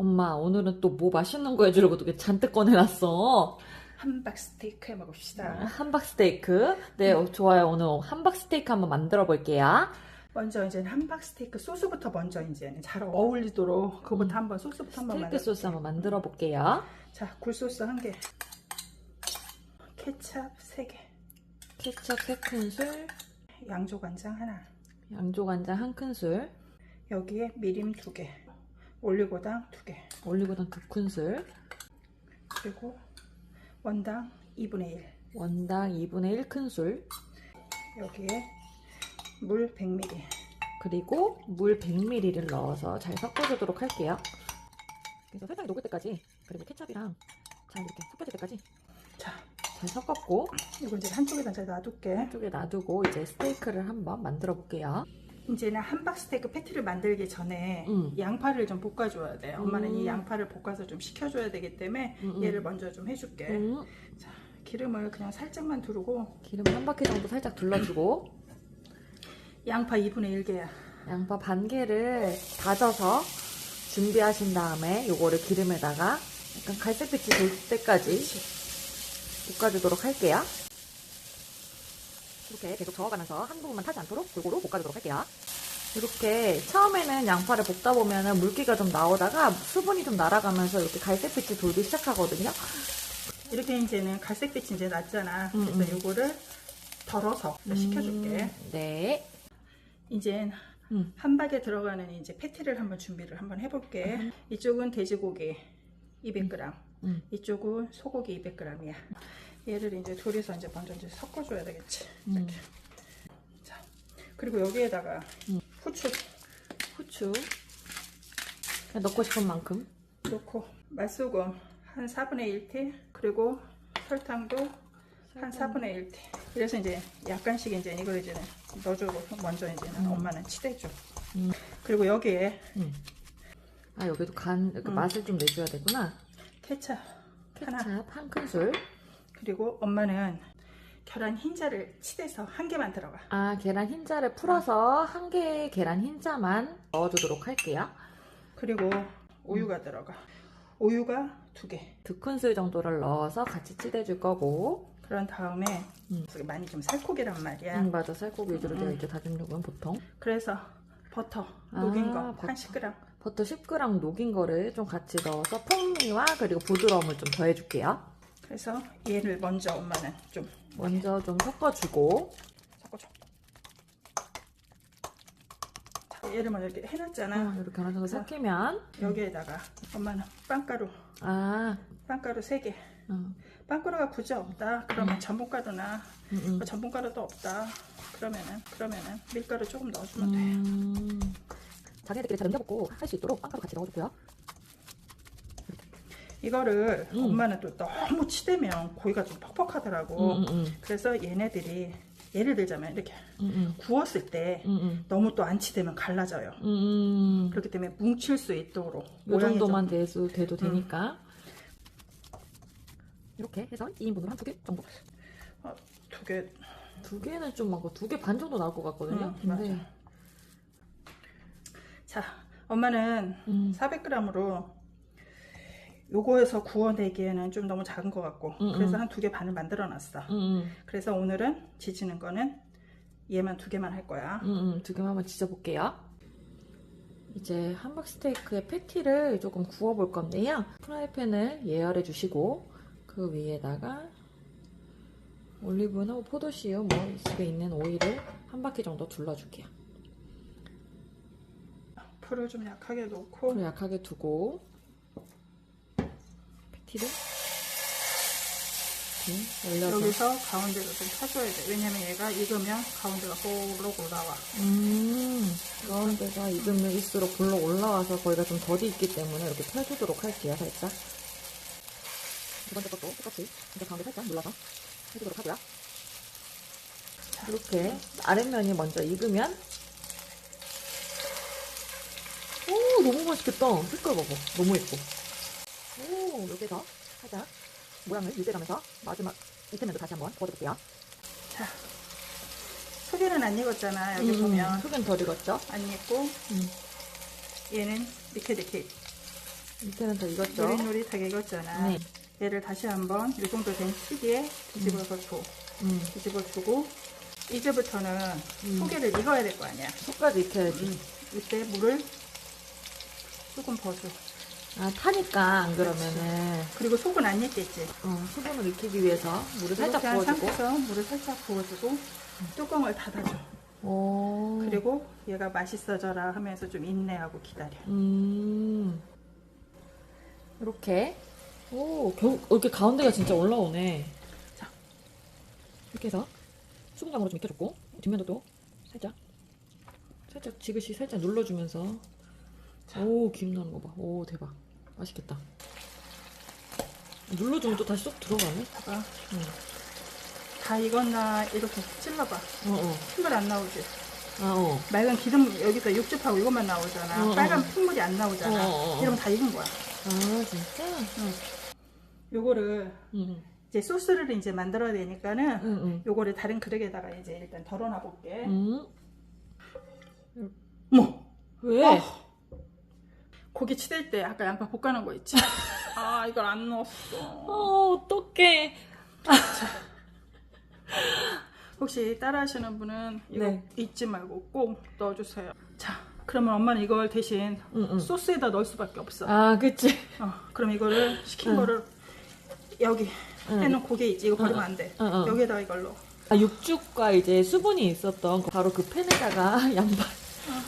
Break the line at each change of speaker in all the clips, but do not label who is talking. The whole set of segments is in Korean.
엄마, 오늘은 또 뭐 맛있는 거 해주려고 이렇게 잔뜩 꺼내놨어.
함박 스테이크 해 먹읍시다.
함박 스테이크. 네, 어, 좋아요. 오늘 함박 스테이크 한번 만들어 볼게요.
먼저 이제 함박 스테이크 소스부터 먼저 이제 잘 어울리도록 그거부터 한번 소스부터 한번
스테이크. 소스 한번 만들어 볼게요.
자, 굴소스 한 개. 케찹 세 개.
케첩 3큰술,
양조간장 하나.
양조간장 1큰술,
여기에 미림 두 개. 올리고당 두 개.
올리고당 2큰술,
그리고 원당 2분의 1.
원당 2분의 1큰술,
여기에 물 100ml.
그리고 물 100ml를 넣어서 잘 섞어주도록 할게요. 그래서 설탕이 녹을 때까지, 그리고 케첩이랑 잘 이렇게 섞여질 때까지
자,
잘 섞었고,
이거 이제 한쪽에다 이제 놔둘게.
한쪽에 놔두고 이제 스테이크를 한번 만들어 볼게요.
이제는 함박 스테이크 패티를 만들기 전에
음.
양파를 좀 볶아줘야 돼. 엄마는
음.
이 양파를 볶아서 좀 식혀줘야 되기 때문에
음, 음.
얘를 먼저 좀 해줄게.
음,
자, 기름을 그냥 살짝만 두르고
기름 한 바퀴 정도 살짝 둘러주고,
양파 2분의 1개야.
양파 반 개를 다져서 준비하신 다음에 요거를 기름에다가 약간 갈색빛이 돌 때까지 볶아주도록 할게요. 이렇게 계속 저어가면서 한 부분만 타지 않도록 골고루 볶아주도록 할게요. 이렇게 처음에는 양파를 볶다 보면 물기가 좀 나오다가 수분이 좀 날아가면서 이렇게 갈색빛이 돌기 시작하거든요.
이렇게 이제는 갈색빛이 이제 났잖아.
음,
그래서
음.
요거를 덜어서 식혀줄게.
음, 네.
이제
음.
함박에 들어가는 이제 패티를 한번 준비를 한번 해볼게. 이쪽은 돼지고기 200g,
음.
이쪽은 소고기 200g이야. 얘를 이제 둘이서 이제 먼저 이제 섞어줘야 되겠지.
음.
자, 그리고 여기에다가
음.
후추
후추. 넣고 싶은 만큼.
넣고 맛소금 한 4분의 1티 그리고 설탕도 한 4분의 1티. 그래서 이제 약간씩 이제 이걸 이제 넣어주고 먼저 이제는
음.
엄마는 치대줘.
음.
그리고 여기에
음. 아 여기도 간
음.
맛을 좀 내줘야 되구나.
케찹 하나
케찹 한 큰술.
그리고 엄마는 계란 흰자를 치대서 한 개만 들어가.
아 계란 흰자를 풀어서 한 개의 계란 흰자만 넣어주도록 할게요.
그리고 우유가 들어가. 우유가 두 개.
두 큰술 정도를 넣어서 같이 찌대줄 거고.
그런 다음에
음.
많이 좀 살코기란 말이야.
음 맞아 살코기 위주로 되어
음.
있죠 다진 육은 보통.
그래서 버터
아,
녹인 거
버터.
한 10g.
버터 10g 녹인 거를 좀 같이 넣어서 풍미와 그리고 부드러움을 좀 더해줄게요.
그래서 얘를 먼저 엄마는 좀
먼저 좀 섞어주고.
섞어줘. 자, 얘를 먼저 이렇게 해놨잖아.
어, 이렇게 어느 정도 섞이면.
여기에다가 엄마는 빵가루,
아.
빵가루 3개.
어,
빵가루가 굳이 없다. 그러면 전분가루나
음, 음.
뭐 전분가루도 없다. 그러면은 그러면은 밀가루 조금 넣어주면 돼.
음, 자기네들끼리 잘 옮겨먹고 할 수 있도록 빵가루 같이 넣어주고요.
이거를
음.
엄마는 또 너무 치대면 고기가 좀 퍽퍽하더라고.
음, 음,
그래서 얘네들이 예를 들자면 이렇게
음, 음,
구웠을 때
음, 음,
너무 또 안 치대면 갈라져요.
음, 음.
그렇기 때문에 뭉칠 수 있도록
요
모양이
정도만
좀-
돼도, 돼도 되니까. 이렇게 해서 2인분으로 한 두 개 정도.
어, 두 개.
두 개는 좀 많고 두 개 반 정도 나올 것 같거든요.
음,
근데
맞아. 자, 엄마는
음,
400g으로 요거에서 구워내기에는 좀 너무 작은 것 같고
음,
그래서
음.
한두 개 반을 만들어 놨어.
음, 음,
그래서 오늘은 지지는 거는 얘만 두 개만 할 거야.
음, 음, 두 개만 한번 지져볼게요. 이제 함박 스테이크의 패티를 조금 구워볼 건데요. 프라이팬을 예열해 주시고 그 위에다가 올리브나 포도씨유 뭐 집에 있는 오일을 한 바퀴 정도 둘러줄게요.
풀을 좀 약하게 놓고
불을 약하게 두고 패 티를 올려서
여기서 가운데로 좀 펴줘야 돼. 왜냐면 얘가 익으면 가운데가 볼록 올라와.
음, 가운데가 익으면일수록 불러 올라와서 거기가 좀 더디 있기 때문에 이렇게 펴주도록 할게요, 살짝. 두 번째 것도 똑같이 이제 가운데 살짝 눌러서 해주도록 하고요. 이렇게 아랫면이 먼저 익으면 오, 너무 맛있겠다. 색깔 봐봐. 너무 예뻐. 오, 여기서 살짝 모양을 유지하면서 마지막 면도 다시 한번 구워줄게요.
자, 속에는 안 익었잖아. 여기 보면
속은 덜 익었죠?
안 익고
음.
얘는 이렇게 이렇게
밑에는 더 익었죠?
노릇노릇하게 익었잖아.
네.
얘를 다시 한번 이 정도 된 시기에 뒤집어서 줘.
음.
뒤집어 주고 이제부터는
음.
소개를 익어야 될 거 아니야.
속까지 익혀야지.
이때 물을 조금 버줘.
아, 타니까, 안 그러면은.
그리고 속은 안 익겠지.
어, 수분을 익히기 위해서 물을 살짝
이렇게 한
부어주고.
상태에서 물을 살짝 부어주고 뚜껑을 닫아줘.
오.
그리고 얘가 맛있어져라 하면서 좀 인내하고 기다려.
음. 이렇게. 오, 겨우, 어, 이렇게 가운데가 진짜 올라오네. 자. 이렇게 해서 수분감으로 좀 익혀줬고, 뒷면도 또 살짝. 살짝 지그시 살짝 눌러주면서. 오, 기름 나는 거 봐. 오, 대박. 맛있겠다. 눌러주면 또 다시 쏙 들어가네.
봐봐.
응.
다 익었나 이렇게 찔러봐.
어, 어.
핏물 안 나오지.
아, 어.
맑은 기름 여기서 육즙하고 이것만 나오잖아.
어, 어.
빨간 핏물이 안 나오잖아.
어, 어, 어.
이러면 다 익은 거야.
아, 진짜?
요거를
응,
이제 소스를 이제 만들어야 되니까는
응, 응.
요거를 다른 그릇에다가 이제 일단 덜어놔 볼게.
응.
뭐?
왜?
어. 고기 치댈 때 아까 양파 볶아놓은 거 있지? 아 이걸 안 넣었어.
어, 어떡해.
혹시 따라하시는 분은 이거
네.
잊지 말고 꼭 넣어주세요. 자, 그러면 엄마는 이걸 대신
응, 응.
소스에다 넣을 수밖에 없어.
아, 그치.
어, 그럼 이거를 시킨
응.
거를 여기
응.
해놓은 고기 있지? 이거 버리면
응,
안 돼.
응, 응.
여기에다가 이걸 넣어.
아, 육즙과 이제 수분이 있었던 거 바로 그 팬에다가 양파.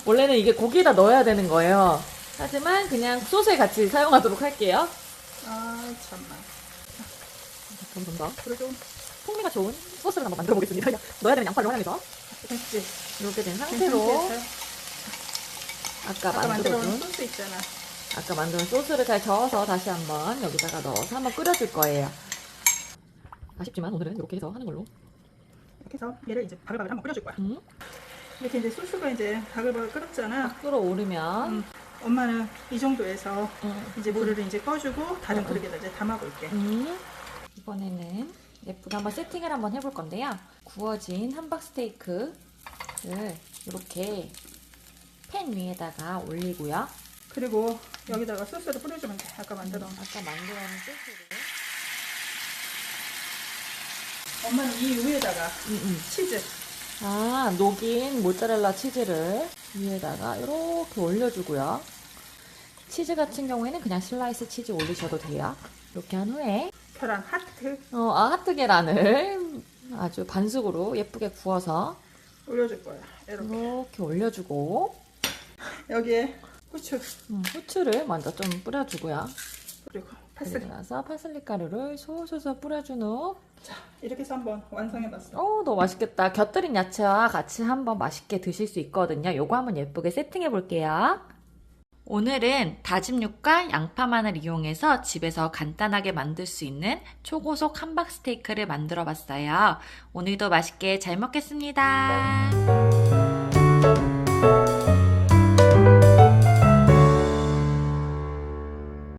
원래는 이게 고기에다 넣어야 되는 거예요. 하지만 그냥 소스에 같이 사용하도록 할게요.
아 참나.
감사합니다.
그래도
풍미가 좋은 소스를 한번 만들어 보겠습니다. 넣어야 되는 양파를 활용해서
됐지.
이렇게
된된
상태로 아까
아까
만들어둔
소스 있잖아.
아까 만든 소스를 잘 저어서 다시 한번 여기다가 넣어서 한번 끓여줄 거예요. 아쉽지만 오늘은 이렇게 해서 하는 걸로.
이렇게 해서 얘를 이제 바글바글 한번 끓여줄 거야.
음?
이렇게 이제 소스가 이제 바글바글 끓었잖아.
끓어오르면
음, 엄마는 이 정도에서
음.
이제 물을 이제 꺼주고 다른
응,
그릇에다 이제 담아볼게.
음. 이번에는 예쁘게 한번 세팅을 한번 해볼 건데요. 구워진 함박 스테이크를 이렇게 팬 위에다가 올리고요.
그리고 여기다가 소스를 뿌려주면 돼. 아까 만들어. 놓은.
아까 만들어 놓은 소스를.
엄마는 이 위에다가
음, 음.
치즈.
아, 녹인 모짜렐라 치즈를 위에다가 이렇게 올려주고요. 치즈 같은 경우에는 그냥 슬라이스 치즈 올리셔도 돼요. 이렇게 한 후에
계란 하트
어, 아, 하트 계란을 아주 반숙으로 예쁘게 구워서
올려줄 거야. 이렇게.
이렇게 올려주고
여기에 후추
음, 후추를 먼저 좀 뿌려주고요.
그리고 파슬리.
나서 파슬리 가루를 솔솔솔 뿌려준 후
이렇게 해서 한번 완성해봤어.
어, 너무 맛있겠다. 곁들인 야채와 같이 한번 맛있게 드실 수 있거든요. 요거 한번 예쁘게 세팅해 볼게요. 오늘은 다진 육과 양파만을 이용해서 집에서 간단하게 만들 수 있는 초고속 함박 스테이크를 만들어 봤어요. 오늘도 맛있게 잘 먹겠습니다.